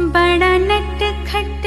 बड़ा नट खट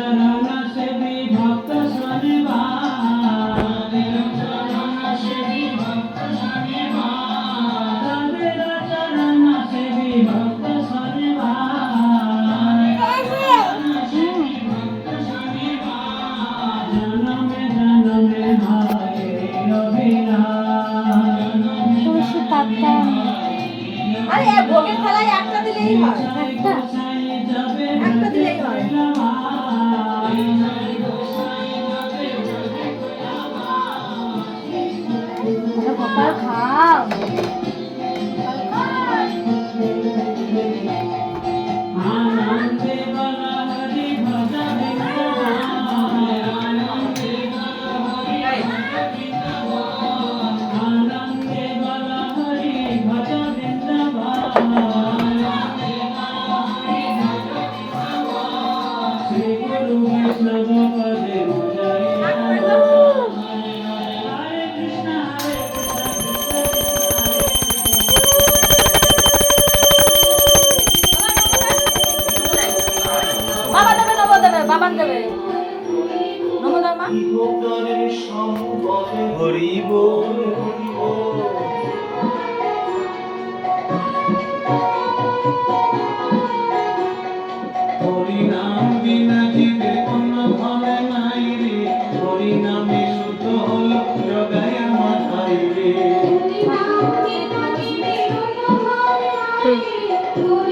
চরণ সেবি ভক্ত শনিবার। চরণ সেবি ভক্ত শনিবার তাদের চরণ সেবি ভক্ত শনিবার একটা দিলেই হয়। একটা। 很好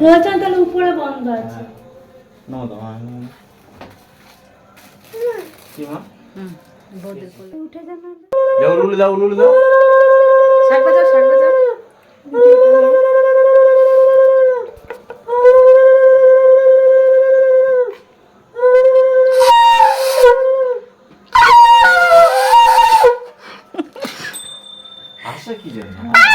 দরজা তাহলে উপরে বন্ধ আছে। না দাও কি মা হুম বড় যাও না বাজাও শাক বাজাও। আশা কি জানা?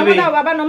no me daba, no